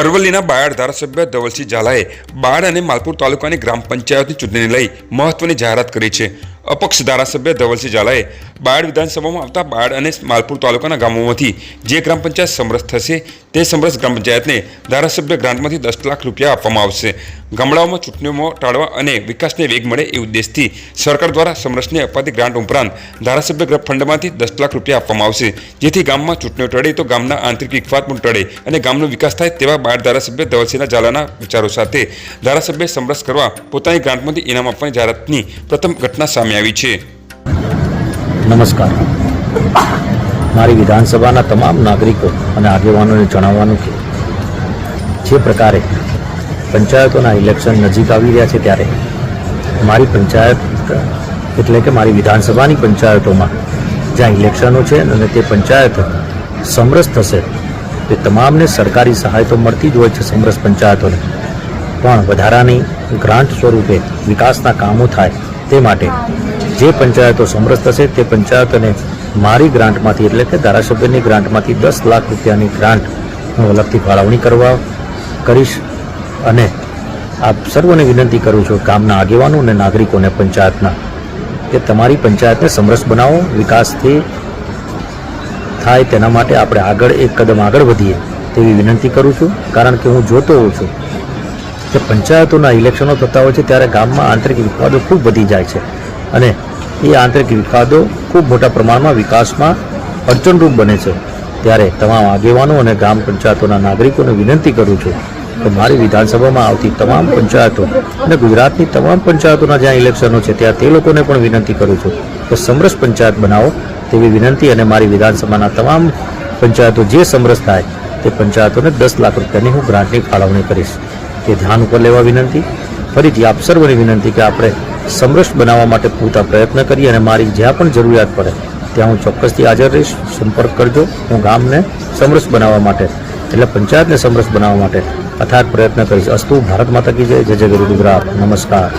અરવલ્લીના બાયડ ધારાસભ્ય ધવલસિંહ ઝાલાએ બાયડ અને માલપુર તાલુકાની ગ્રામ પંચાયતની ચૂંટણીને લઈ મહત્વની જાહેરાત કરી છે. અપક્ષ ધારાસભ્ય ધવલસિંહ ઝાલાએ બાયડ વિધાનસભામાં આવતા બાયડ અને માલપુર તાલુકાના ગામોમાંથી જે ગ્રામ પંચાયત સમરસ થશે, તે સમરસ ગ્રામ પંચાયતને ધારાસભ્ય ગ્રાન્ટમાંથી દસ લાખ રૂપિયા આપવામાં આવશે. ગામડાઓમાં ચૂંટણીઓમાં ટાળવા અને વિકાસને વેગ મળે એ ઉદ્દેશથી સરકાર દ્વારા સમરસને અપાતી ગ્રાન્ટ ઉપરાંત ધારાસભ્ય ફંડમાંથી દસ લાખ રૂપિયા આપવામાં આવશે. જેથી ગામમાં ચૂંટણીઓ ટળે તો ગામના આંતરિક વિખવાદ પણ ટળે અને ગામનો વિકાસ થાય તેવા બાળ ધારાસભ્ય ધવલસિંહના ઝાલાના વિચારો સાથે ધારાસભ્ય સમરસ કરવા પોતાની ગ્રાન્ટમાંથી ઇનામ આપવાની જાહેરાતની પ્રથમ ઘટના સામે આવી છે. નમસ્કાર. મારી વિધાનસભાના તમામ નાગરિકો અને આગેવાનોને જણાવવાનું કે જે પ્રકારે પંચાયતોના ઇલેક્શન નજીક આવી રહ્યા છે ત્યારે મારી પંચાયત, એટલે કે મારી વિધાનસભાની પંચાયતોમાં જ્યાં ઇલેક્શનો છે અને તે પંચાયત સમરસ થશે, તે તમામને સરકારી સહાય તો મળતી જ હોય છે સમરસ પંચાયતોને. પણ વધારાની ગ્રાન્ટ સ્વરૂપે વિકાસના કામો થાય તે માટે જે પંચાયતો સમરસ થશે તે પંચાયતોને મારી ગ્રાન્ટમાંથી એટલે કે ધારાસભ્યની ગ્રાન્ટમાંથી દસ લાખ રૂપિયાની ગ્રાન્ટ હું અલગથી ફાળવણી કરવા કરીશ. અને આપ સર્વને વિનંતી કરું છું ગામના આગેવાનો અને નાગરિકોને પંચાયતના કે તમારી પંચાયતને સમરસ બનાવો, વિકાસથી થાય તેના માટે આપણે આગળ એક કદમ આગળ વધીએ તેવી વિનંતી કરું છું. કારણ કે હું જોતો હોઉં છું કે પંચાયતોના ઇલેક્શનો થતા હોય છે ત્યારે ગામમાં આંતરિક વિવાદો ખૂબ વધી જાય છે. અને એ આંતરિક વિકાદો ખૂબ મોટા પ્રમાણમાં વિકાસમાં અડચણરૂપ બને છે. ત્યારે તમામ આગેવાનો અને ગ્રામ પંચાયતોના નાગરિકોને વિનંતી કરું છું કે મારી વિધાનસભામાં આવતી તમામ પંચાયતો અને ગુજરાતની તમામ પંચાયતોના જ્યાં ઇલેક્શનો છે ત્યાં તે લોકોને પણ વિનંતી કરું છું કે સમરસ પંચાયત બનાવો તેવી વિનંતી અને મારી વિધાનસભાના તમામ પંચાયતો જે સમરસ થાય તે પંચાયતોને દસ લાખ રૂપિયાની હું ગ્રાન્ટની ફાળવણી કરીશ. તે ધ્યાન ઉપર લેવા વિનંતી. ફરીથી આપ સર્વની વિનંતી કે આપણે સમરસ બનાવવા માટે પૂરતા પ્રયત્ન કરી અને મારી જ્યાં પણ જરૂરિયાત પડે, ત્યાં હું ચોક્કસથી હાજર રહીશ. સંપર્ક કરજો. હું ગામને સમરસ બનાવવા માટે, એટલે પંચાયતને સમરસ બનાવવા માટે અથાગ પ્રયત્ન કરીશ. અસ્તુ ભારત માતા કી જય. જય જય ગુરુ ગુજરાત. નમસ્કાર.